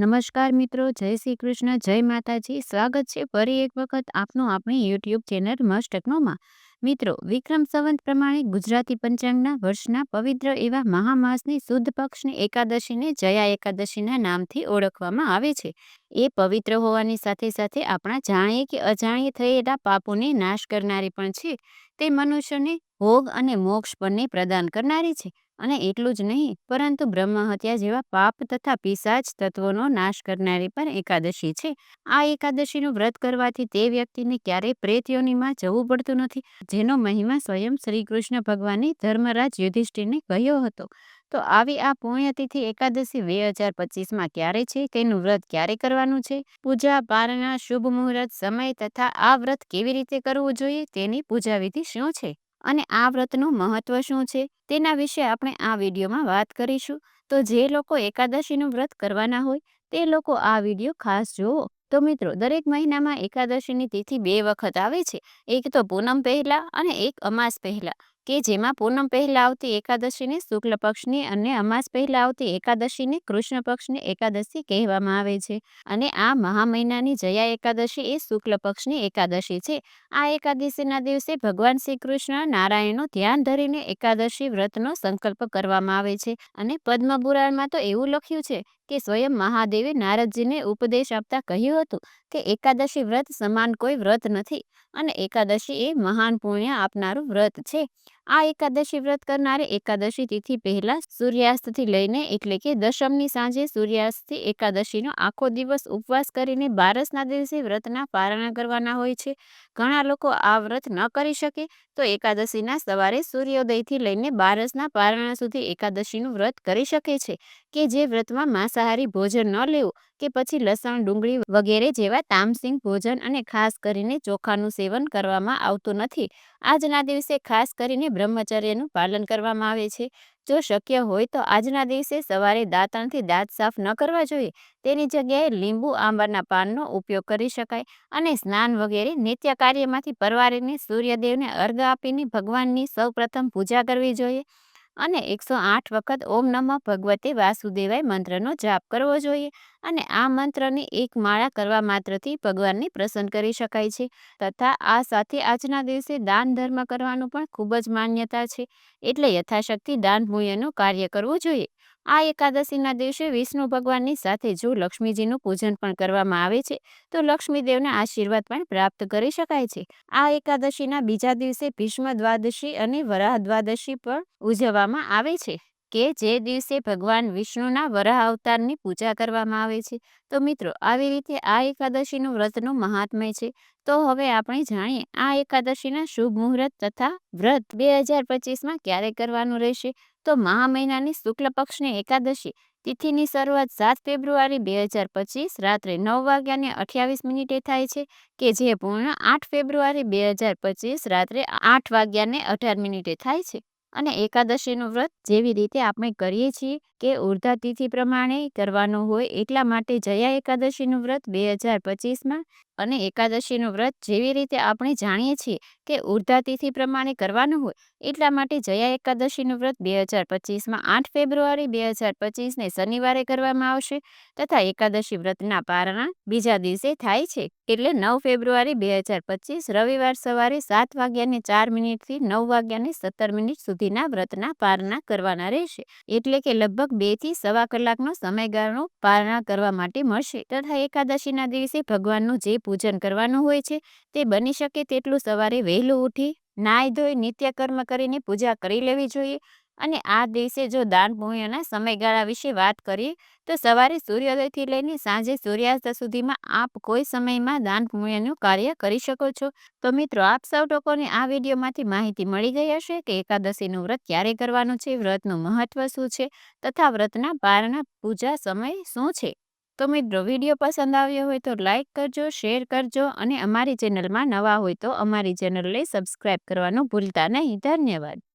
નમસ્કાર મિત્રો, જય શ્રી કૃષ્ણ, જય માતાજી. સ્વાગત છે ફરી એક વખત આપનું આપણી યુટ્યુબ ચેનલ મસ્ટકનોમાં મિત્રો, વિક્રમ સંવંત પ્રમાણે ગુજરાતી પંચાંગના વર્ષના પવિત્ર એવા મહામાસની શુદ્ધ પક્ષની એકાદશીને જયા એકાદશીના નામથી ઓળખવામાં આવે છે. એ પવિત્ર હોવાની સાથે સાથે આપણા જાણીએ કે અજાણીએ થયેલા પાપોને નાશ કરનારી પણ છે. તે મનુષ્યને ભોગ અને મોક્ષ બંને પ્રદાન કરનારી છે. અને એટલું જ નહીં, પરંતુ બ્રહ્મ હત્યા જેવા પાપ તથા પિશાચ તત્વોનો નાશ કરનારી પણ એકાદશી છે. આ એકાદશીનું વ્રત કરવાથી તે વ્યક્તિને ક્યારેય પ્રેતયોનીમાં જવું પડતું નથી, જેનો મહિમા સ્વયં શ્રી કૃષ્ણ ભગવાને ધર્મરાજ યુધિષ્ઠિરને કહ્યો હતો. તો આવી આ પુણ્યતિથિ એકાદશી બે હજાર પચીસમાં ક્યારે છે? તેનું વ્રત ક્યારે કરવાનું છે? પૂજા, પારણા, શુભ મુહૂર્ત, સમય તથા આ વ્રત કેવી રીતે કરવું જોઈએ? તેની પૂજા વિધિ શું છે? અને આ વ્રતનું મહત્વ શું છે તેના વિશે આપણે આ વિડીયોમાં વાત કરીશું. તો જે લોકો એકાદશીનું વ્રત કરવાના હોય તે લોકો આ વીડિયો ખાસ જુઓ. તો મિત્રો, દરેક મહિનામાં એકાદશીની તિથિ બે વખત આવે છે. એક તો પૂનમ પહેલા અને એક અમાસ પહેલા. કે જેમાં પૂનમ પહેલા આવતી એકાદશીને શુક્લ પક્ષની અને અમાસ પહેલા આવતી એકાદશીને કૃષ્ણ પક્ષની એકાદશી કહેવામાં આવે છે. અને આ મહા મહિનાની જયા એકાદશી એ શુક્લ પક્ષની એકાદશી છે. આ એકાદશીના દિવસે ભગવાન શ્રી કૃષ્ણ નારાયણનું ધ્યાન ધરીને એકાદશી વ્રતનો સંકલ્પ કરવામાં આવે છે. અને પદ્મ પુરાણમાં તો એવું લખ્યું છે કે સ્વયં મહાદેવે નારદજીને ઉપદેશ આપતા કહ્યું હતું કે એકાદશી વ્રત સમાન કોઈ વ્રત નથી અને એકાદશી એ મહાન પુણ્ય આપનારું વ્રત છે. આ એકાદશી વ્રત કરનારે એકાદશી તિથિ પહેલા સૂર્યાસ્તથી લઈને એટલે કે દશમની સાંજે સૂર્યાસ્તથી એકાદશીનો આખો દિવસ ઉપવાસ કરીને બારસના દિવસે વ્રતના પારણા કરવાના હોય છે. ઘણા લોકો આ વ્રત ન કરી શકે તો એકાદશીના સવારે સૂર્યોદયથી લઈને બારસના પારણા સુધી એકાદશીનું વ્રત કરી શકે છે. કે જે વ્રતમાં માંસાહારી ભોજન ન લેવું, કે પછી લસણ, ડુંગળી વગેરે જેવા તામસિંગ ભોજન અને ખાસ કરીને ચોખાનું સેવન કરવામાં આવતું નથી. આજના દિવસે ખાસ કરીને બ્રહ્મચર્યનું પાલન કરવામાં આવે છે. જો શક્ય હોય તો આજના દિવસે સવારે દાંતણથી દાંત સાફ ન કરવા જોઈએ. તેની જગ્યાએ લીંબુ, આંબાના પાનનો ઉપયોગ કરી શકાય અને સ્નાન વગેરે નિત્ય કાર્યમાંથી પરવારીને સૂર્યદેવને અર્ઘ આપીને ભગવાનની સૌપ્રથમ પૂજા કરવી જોઈએ. અને એકસો આઠ વખત ઓમ નમઃ ભગવતે વાસુદેવાય મંત્રનો જાપ કરવો જોઈએ. અને આ મંત્રની એક માળા કરવા માત્રથી ભગવાનને પ્રસન્ન કરી શકાય છે. તથા આ સાથે આજના દિવસે દાન ધર્મ કરવાનું પણ ખૂબ જ માન્યતા છે. એટલે યથાશક્તિ દાન મૂલ્યનું કાર્ય કરવું જોઈએ. આ એકાદશીના દિવસે વિષ્ણુ ભગવાનની સાથે જો લક્ષ્મીજીનું પૂજન પણ કરવામાં આવે છે, તો લક્ષ્મીદેવના આશીર્વાદ પણ પ્રાપ્ત કરી શકાય છે. આ એકાદશીના બીજા દિવસે ભીષ્મ દ્વાદશી અને વરાહ દ્વાદશી પણ ઉજવવામાં આવે છે, કે જે દિવસે ભગવાન વિષ્ણુના વરાહ અવતારની પૂજા કરવામાં આવે છે. તો મિત્રો, આવી રીતે આ એકાદશીનું વ્રતનું મહાત્મ્ય છે. તો હવે આપણે જાણીએ આ એકાદશીના શુભ મુહૂર્ત તથા વ્રત બે હજાર પચીસમાં ક્યારે કરવાનું રહેશે? તો મહા મહિનાની શુક્લ પક્ષની એકાદશી તિથિની શરૂઆત સાત ફેબ્રુઆરી બે હજાર પચીસ રાત્રે નવ વાગ્યાને અઠ્યાવીસ મિનિટે થાય છે કે જે પૂર્ણ આઠ ફેબ્રુઆરી બે હજાર પચીસ રાત્રે આઠ વાગ્યાને અઢાર મિનિટે થાય છે. અને એકાદશીનું વ્રત જેવી રીતે આપણે કરીએ છીએ કે ઉર્ધા તિથિ પ્રમાણે કરવાનું હોય એટલા માટે જયા એકાદશીનું વ્રત બે હજાર પચીસમાં અને એકાદશીનું વ્રત જેવી રીતે આપણે જાણીએ છીએ કે ઉર્ધા તિથિ પ્રમાણે કરવાનું હોય એટલા માટે જયા એકાદશીનું વ્રત બે હજાર પચીસમાં આઠ ફેબ્રુઆરી બે હજાર પચીસને શનિવારે કરવામાં આવશે તથા એકાદશી વ્રતના પારણા બીજા દિવસે થાય છે. એટલે નવ ફેબ્રુઆરી બે હજાર પચીસ રવિવાર સવારે સાત વાગ્યાને ચાર મિનિટથી નવ વાગ્યાને સત્તર મિનિટ સુધીના વ્રતના પારણા કરવાના રહેશે. એટલે કે લગભગ બેથી સવા કલાકનો સમયગાળો પારણા કરવા માટે મળશે. તથા એકાદશીના દિવસે ભગવાનનું જે પૂજન કરવાનું હોય છે, તે બની શકે તેટલું સવારે વહેલું ઉઠી, નાહી ધોઈ, નિત્યકર્મ કરીને પૂજા કરી લેવી જોઈએ. અને આ દિવસે જો દાન પુણ્યના સમયગાળા વિશે વાત કરીએ, તો સવારે સૂર્યોદયથી લઈને સાંજે સૂર્યાસ્ત સુધીમાં આપ કોઈ સમયમાં દાન પુણ્યનું કાર્ય કરી શકો છો? તો મિત્રો, આપ સૌ લોકોને આ વિડીયોમાંથી માહિતી મળી ગઈ હશે કે એકાદશીનું વ્રત ક્યારે કરવાનું છે, વ્રતનું મહત્વ શું છે, તથા વ્રતના પારના પૂજા સમય શું છે? તો મિત્રો, વીડિયો પસંદ આવ્યો હોય તો લાઇક કરજો, શેર કરજો અને અમારી ચેનલમાં નવા હોય તો અમારી ચેનલને સબસ્ક્રાઈબ કરવાનું ભૂલતા નહીં. ધન્યવાદ.